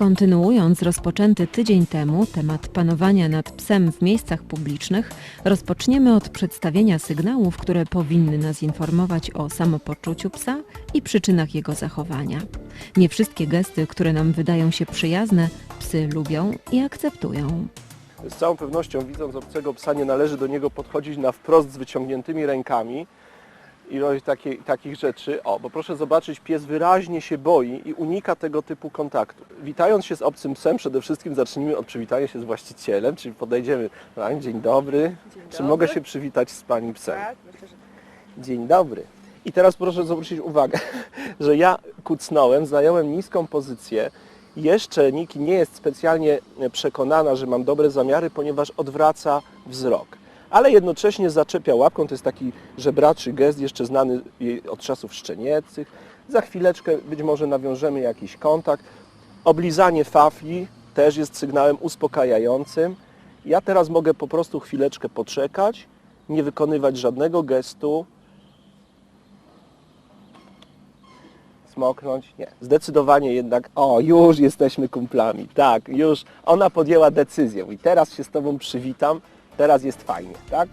Kontynuując rozpoczęty tydzień temu temat panowania nad psem w miejscach publicznych, rozpoczniemy od przedstawienia sygnałów, które powinny nas informować o samopoczuciu psa i przyczynach jego zachowania. Nie wszystkie gesty, które nam wydają się przyjazne, psy lubią i akceptują. Z całą pewnością widząc obcego psa nie należy do niego podchodzić na wprost z wyciągniętymi rękami i robić takie, takich rzeczy. O, bo proszę zobaczyć, pies wyraźnie się boi i unika tego typu kontaktu. Witając się z obcym psem, przede wszystkim zacznijmy od przywitania się z właścicielem, czyli podejdziemy, tak, dzień dobry, czy dobry. mogę się przywitać z Pani psem? Tak, myślę, że Dzień dobry. I teraz proszę zwrócić uwagę, że ja kucnąłem, zająłem niską pozycję. Jeszcze Niki nie jest specjalnie przekonana, że mam dobre zamiary, ponieważ odwraca wzrok. Ale jednocześnie zaczepia łapką, to jest taki żebraczy gest, jeszcze znany od czasów szczenięcych. Za chwileczkę być może nawiążemy jakiś kontakt. Oblizanie fafli też jest sygnałem uspokajającym. Ja teraz mogę po prostu chwileczkę poczekać, nie wykonywać żadnego gestu, smoknąć? Nie. Zdecydowanie jednak, o, już jesteśmy kumplami. Tak, już ona podjęła decyzję i teraz się z Tobą przywitam, teraz jest fajnie, tak?